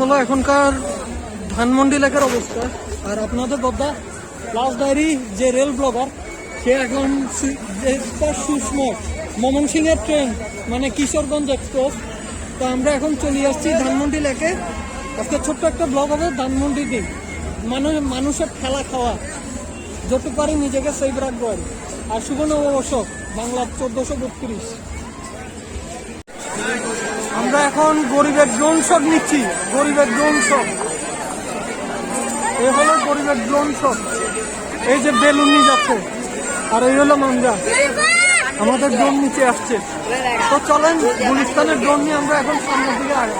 হলো এখনকার ধানমন্ডি এলাকার অবস্থা। আর আপনাদের বদ্দা লাস্ট ডায়েরি যে রেল ব্লগার, সে এখন সুষম মমন সিং এর ট্রেন মানে কিশোরগঞ্জ এক্সপ্রেস। তো আমরা এখন চলে আসছি ধানমন্ডি লেকে। আজকে ছোট্ট একটা ব্লগ হবে ধানমন্ডি দিন মানুষ মানুষের খেলা খাওয়া। যত পারি নিজেকে সেভ রাখব। আর। আর সুবর্ণ অশোক বাংলা চোদ্দশো বত্রিশ। আমরা এখন গরিবের ড্রোন শট নিচ্ছি। গরিবের ড্রোন শট এই হলো গরিবের ড্রোন শট এই যে বেলুন নিয়ে যাচ্ছে। আর এই হলো মাঞ্জা। আমাদের ড্রোন নিচে আসছে। তো চলেন, গুলিস্তানের ড্রোন নিয়ে আমরা এখন সামনের দিকে আগে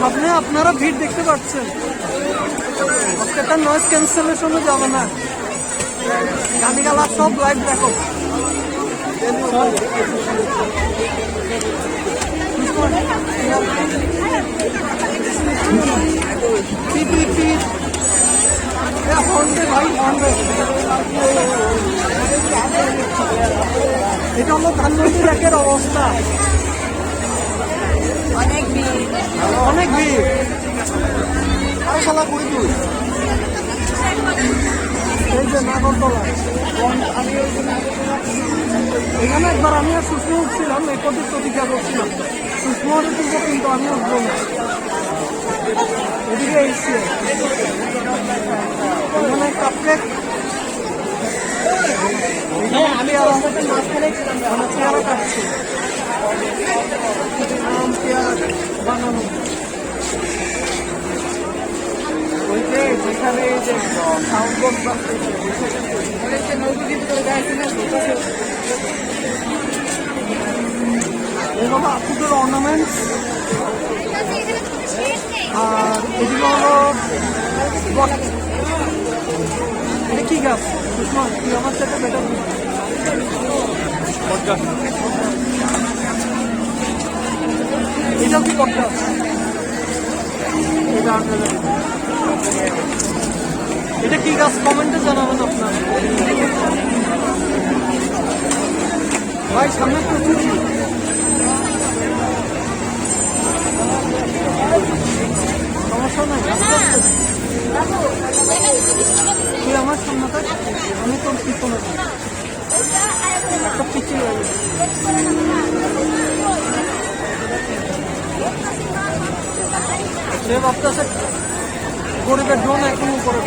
সামনে আপনারা ভিড় দেখতে পাচ্ছেন। আজকে একটা নয়েজ ক্যান্সেলেশনও যাবে না। গানিগালা সব লাইভ দেখো। তুই? এই যে নাগরতলা এখানে একবার আমি আর সুষমা উঠছিলাম পথে প্রতিজ্ঞা করছিলাম। সুষমা তুলবো কিন্তু আমি উঠবো না এদিকে এসছি। এখানে কাপকেক আমি আর আমার পেয়ারা কাটছি। আম বানানো। ওই যে যেখানে যে সাউন্ড বক্স যে নদীর ভিতরে গাইছে না এগুলো আপুদের অর্নামেন্টস আর এদিকে হলো এটা কি গাছ? সুষমা তুই আমার সাথে বেটার এটাও কি বট এটা না। এটা কি গাছ কমেন্টে জানাবেন আপনার ভাই, সামনে প্রচুর। সমস্যা নাই। তুই আমার সামনে আমি তোর পিছনে থাক। একটা পিছিয়ে। সে ভাবতেছে গরিবের ড্রোন এখন উপরে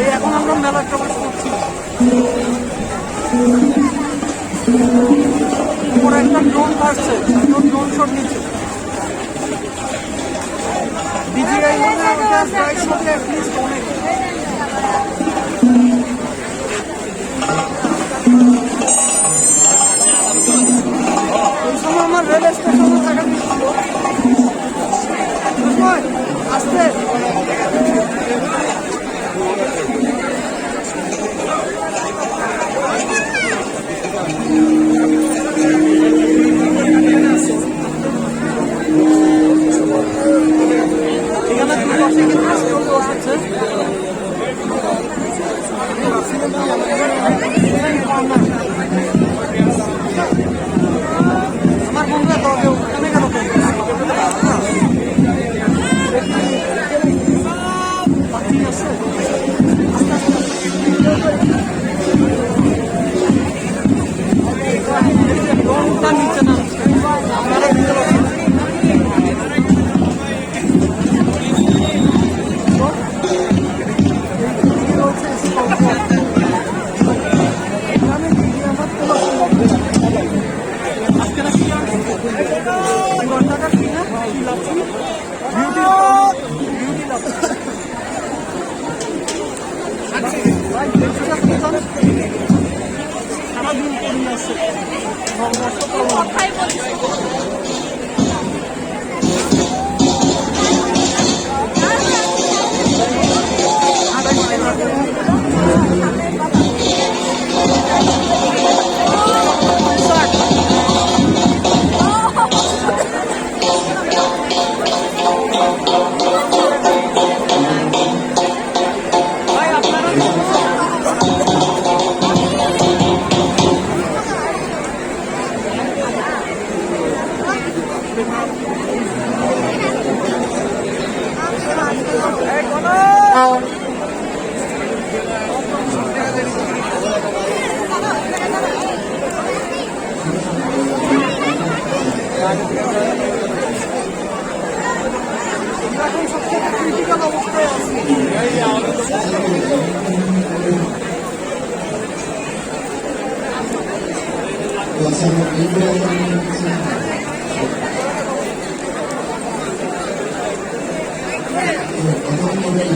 এই এখন আমরা মেলা প্রবেশ করছি? উপরে একটা ড্রোন থাকছে ড্রোন শট নিচ্ছে। ডিজিআই মানে অ্যাটলিস্ট বসেছে। Terus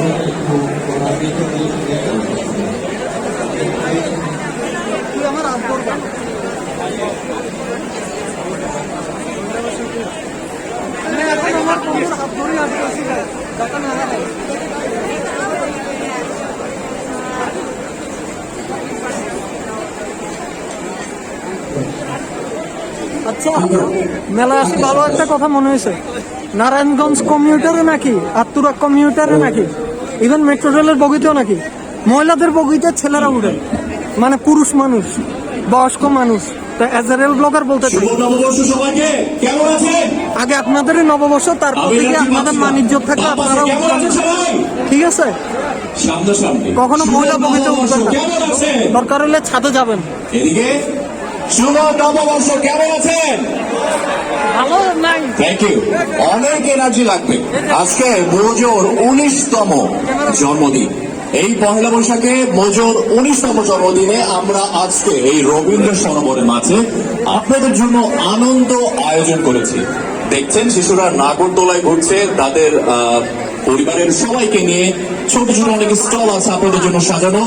untuk buku lagi তুই আমার মানে আচ্ছা মেলা আসে, ভালো একটা কথা মনে হয়েছে। নারায়ণগঞ্জ কমিউটারে নাকি আত্মুরা কমিউটারে নাকি? ইভেন মেট্রো রেলের বগিতেও নাকি? মহিলাদের বগিতে ছেলেরা উঠে মানে পুরুষ মানুষ বয়স্ক মানুষ। তা এজ রেল ব্লগার বলতে আগে আপনাদেরই নববর্ষ তারপর থেকে আপনাদের বাণিজ্য বাবা, আপনারা ঠিক আছে? কখনো মহিলা বগিতে উঠবেন না। দরকার হলে ছাদে যাবেন। এদিকে। শুভ নববর্ষ। কেমন আছেন? ভালো নাই। থ্যাংক ইউ অনেক এনার্জি লাগবে। আজকে মোজোর উনিশতম জন্মদিন। এই পহেলা বৈশাখে মোজোর উনিশতম জন্মদিনে আমরা আজকে এই রবীন্দ্র সরোবরের মাঝে আপনাদের জন্য আনন্দ আয়োজন করেছি। দেখছেন, শিশুরা নাগরদোলায় ঘুরছে, তাদের পরিবারের সবাইকে নিয়ে ছোট ছোট অনেক স্টল আছে আপনাদের জন্য সাজানো।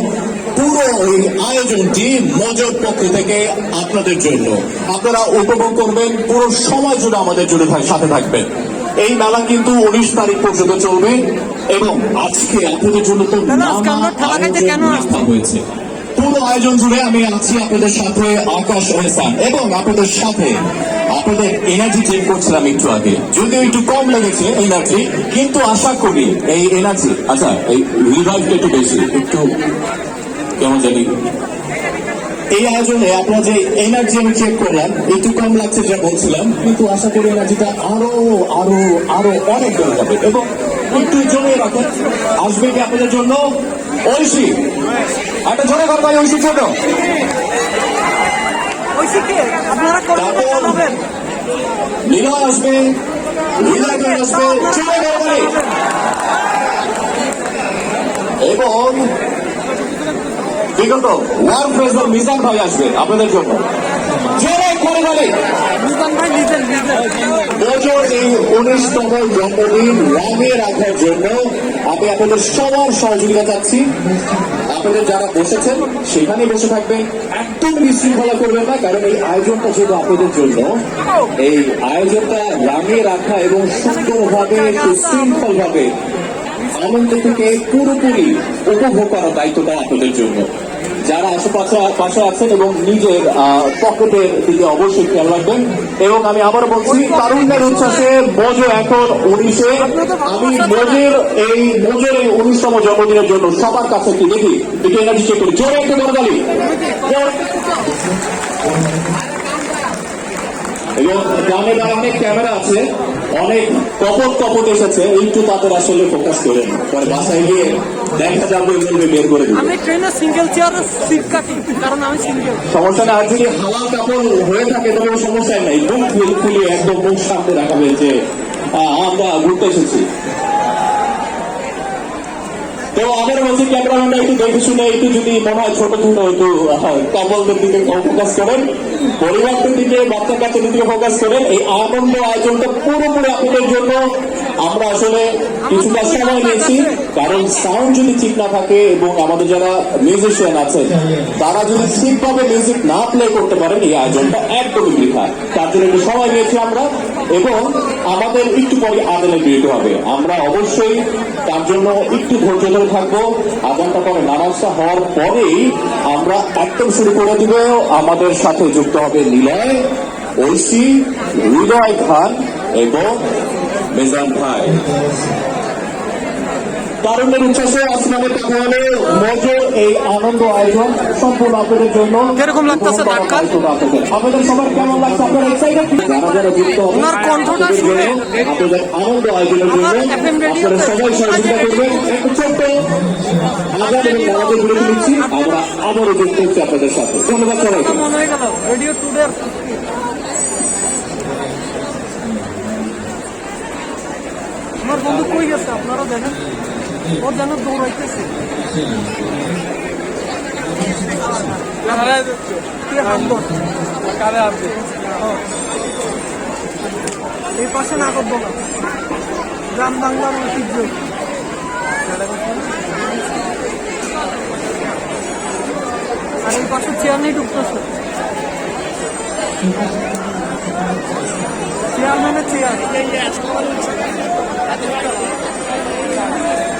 পুরো ওই আয়োজনটি মজুর পক্ষ থেকে আপনাদের জন্য। আপনারা উপভোগ করবেন, পুরো সময় জুড়ে আমাদের জুড়ে সাথে থাকবেন। এই মেলা কিন্তু উনিশ তারিখ পর্যন্ত চলবে। এবং আজকে আপনাদের জন্য তো কেন হয়েছে পুরো আয়োজন জুড়ে আমি আছি আপনাদের সাথে আকাশ ওয়েসান এবং আপনাদের সাথে আপনাদের এনার্জি চেক করছিলাম একটু আগে। যদিও একটু কম লেগেছে এনার্জি কিন্তু আশা করি এই এনার্জি আচ্ছা এই রিভাইভটা একটু বেশি একটু কেমন জানি। এই আয়োজনে আপনার যে এনার্জি আমি চেক করলাম একটু কম লাগছে যা বলছিলাম কিন্তু আশা করি এনার্জিটা আরও আরও আরও অনেক বেড়ে যাবে। এবং একটু জমিয়ে রাখেন আসবে কি আপনাদের জন্য? ঐশী একটা জোরে ঐশীকে আপনারা কলকাতা তারপর- জানাবেন লীলা আসবে করে আসবে করে বলি। এবং বিগত ওয়ার ফ্রেজার মিজান ভাই আসবে আপনাদের জন্য। জোরে করে বলি বছর এই উনিশতম জন্মদিন রঙে রাখার জন্য আমি আপনাদের সবার সহযোগিতা চাচ্ছি। আপনাদের যারা বসেছেন সেখানে বসে থাকবেন। একদম বিশৃঙ্খলা করবেন না, কারণ এই আয়োজনটা যেহেতু আপনাদের জন্য। এই আয়োজনটা রাঙিয়ে রাখা এবং সুন্দরভাবে সুশৃঙ্খল ভাবে আনন্দ থেকে পুরোপুরি উপভোগ করার দায়িত্বটা আপনাদের জন্য। যারা আশেপাশে পাশে আছেন এবং নিজের পকেটের দিকে অবশ্যই খেয়াল রাখবেন। এবং আমি আবার বলছি, তারুণ্যের উচ্ছ্বাসে মজো এখন উনিশে। আমি মজের এই মজের এই উনিশতম জন্মদিনের জন্য সবার কাছে একটু দেখি। একটু এনার্জি চেক করি। জোরে একটু বড় গালি। এবং গ্রামে অনেক ক্যামেরা আছে। অনেক কপট কপট এসেছে একটু তাদের আসলে ফোকাস করেন পরে বাসায় গিয়ে দেখা যাবে বলবে বের করে দিবে। আমি ট্রেনে সিঙ্গেল চেয়ার সিট কাটি কারণ আমি সিঙ্গেল সমস্যা না আর যদি হালাল কাপড় হয়ে থাকে তবে সমস্যা নাই। খুলে খুলে একদম মুখ সামনে রাখাবে যে আমরা ঘুরতে এসেছি। তো আগের বলছি ক্যামেরাম্যানরা একটু দেখে শুনে, একটু যদি মনে হয় ছোট ছোট একটু কাপলদের দিকে ফোকাস করেন, পরিবারদের দিকে বাচ্চা কাচ্চাদের দিকে ফোকাস করেন, এই আনন্দ আয়োজনটা পুরোপুরি আপনাদের জন্য আমরা আসলে কিছুটা সময় নিয়েছি কারণ সাউন্ড যদি ঠিক না থাকে এবং আমাদের যারা মিউজিশিয়ান আছেন তারা যদি ঠিকভাবে মিউজিক না প্লে করতে পারেন এই আয়োজনটা একদমই বৃথা। তার জন্য একটু সময় নিয়েছি আমরা এবং আমাদের একটু পরে আদালে বিরতি হবে। আমরা অবশ্যই তার জন্য একটু ধৈর্য ধরে থাকব। আদানটা পরে নামাজটা হওয়ার পরেই আমরা একদম শুরু করে দিব। আমাদের সাথে যুক্ত হবে নিলয় ঐশী হৃদয় খান এবং মেজান ভাই তারুণ্যের উচ্ছ্বাসে মজো এই আনন্দ আয়োজন সম্পূর্ণ আপনাদের জন্য। কীরকম লাগতেছে ধাক্কা? আপনাদের। সবার কেমন লাগছে? আপনারা এক্সাইটেড যারা যারা যুক্ত ওনার কণ্ঠটা শুনে আপনাদের আনন্দ আয়োজনের জন্য আপনারা সবাই সহযোগিতা করবেন। একটু ছোট্ট আগাম এবং আমাদের বিরতি নিচ্ছি আমরা আবারও যুক্ত হচ্ছি আপনাদের সাথে। ধন্যবাদ সবাইকে। মনে হয়ে গেল রেডিও আমার বন্ধু কই গেছে? আপনারা দেখেন। ও যেন দৌড়াইতেছে। এই পাশে না করব না গ্রাম বাংলার ঐতিহ্য। আর এই পাশে চেয়ার নেই ঢুকতেছে। চেয়ারম্যানের চেয়ার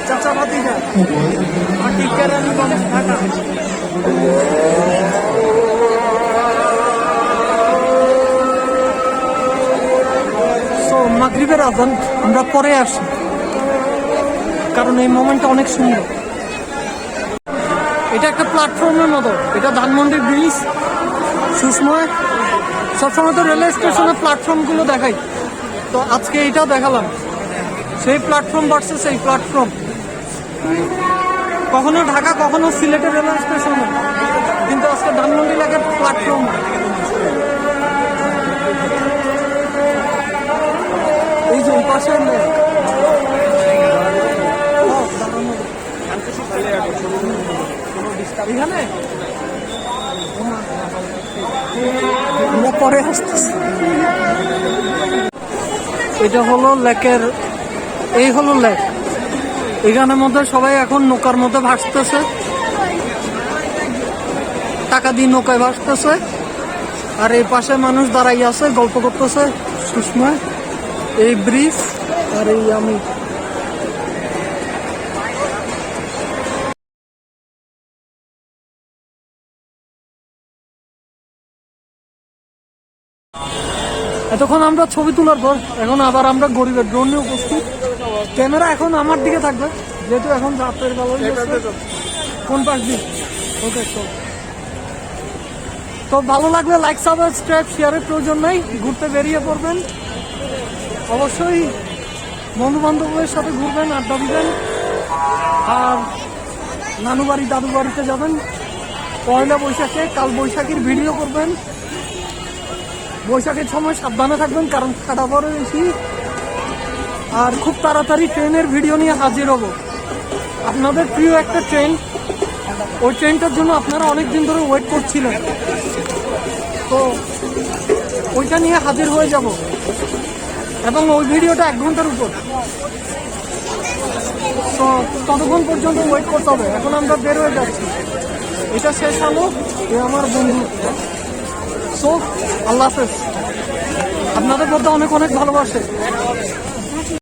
চাচা ভাতিজা আর মাগরিবের আজান, আমরা পরে আসি। কারণ এই মোমেন্টটা অনেক সুন্দর। এটা একটা প্ল্যাটফর্মের মতো। এটা ধানমন্ডি ব্রিজ সুসময় সবসময় তো রেলওয়ে স্টেশনের প্ল্যাটফর্মগুলো দেখাই। তো আজকে এইটাও দেখালাম। সেই প্ল্যাটফর্ম ভার্সেস এই প্ল্যাটফর্ম কখনো ঢাকা, কখনো সিলেটের রেলওয়ে স্টেশনে। কিন্তু আজকে ধানমন্ডি লাগে প্ল্যাটফর্ম এই যে পাশে পরে এটা হলো লেকের এই হলো লেক। এখানের মধ্যে সবাই এখন নৌকার মধ্যে ভাসতেছে। টাকা দিয়ে নৌকায় ভাসতেছে। আর এই পাশে মানুষ দাঁড়াই আছে, গল্প করতেছে। সুষমা, এই ব্রিজ আর এই আমি। এতক্ষণ আমরা ছবি তোলার পর, এখন আবার আমরা গরিবের ড্রোন নিয়ে উপস্থিত। ক্যামেরা এখন আমার দিকে থাকবে। যেহেতু এখন রাতের বেলা। কোন পাশ দিয়ে? ওকে তো তো ভালো লাগলে লাইক সাবস্ক্রাইব শেয়ারের প্রয়োজন নেই। ঘুরতে বেরিয়ে পড়বেন। অবশ্যই বন্ধু বান্ধবের সাথে ঘুরবেন আড্ডা দিবেন। আর নানু বাড়ি দাদু বাড়িতে যাবেন। পয়লা বৈশাখে কাল বৈশাখীর ভিডিও করবেন। বৈশাখের সময় সাবধানে থাকবেন কারণ ঠাডা পরে বেশি আর খুব তাড়াতাড়ি ট্রেনের ভিডিও নিয়ে হাজির হব। আপনাদের প্রিয় একটা ট্রেন, ওই ট্রেনটার জন্য আপনারা অনেক দিন ধরে ওয়েট করছিলেন। তো ওইটা নিয়ে হাজির হয়ে যাব। এবং ওই ভিডিওটা এক ঘণ্টার উপর। তো ততক্ষণ পর্যন্ত ওয়েট করতে হবে। এখন আমরা বের হয়ে যাচ্ছি। এটা শেষ হলো এ আমার বন্ধু। সো আল্লাহ হাফেজ। আপনাদের মধ্যে অনেক অনেক ভালোবাসে।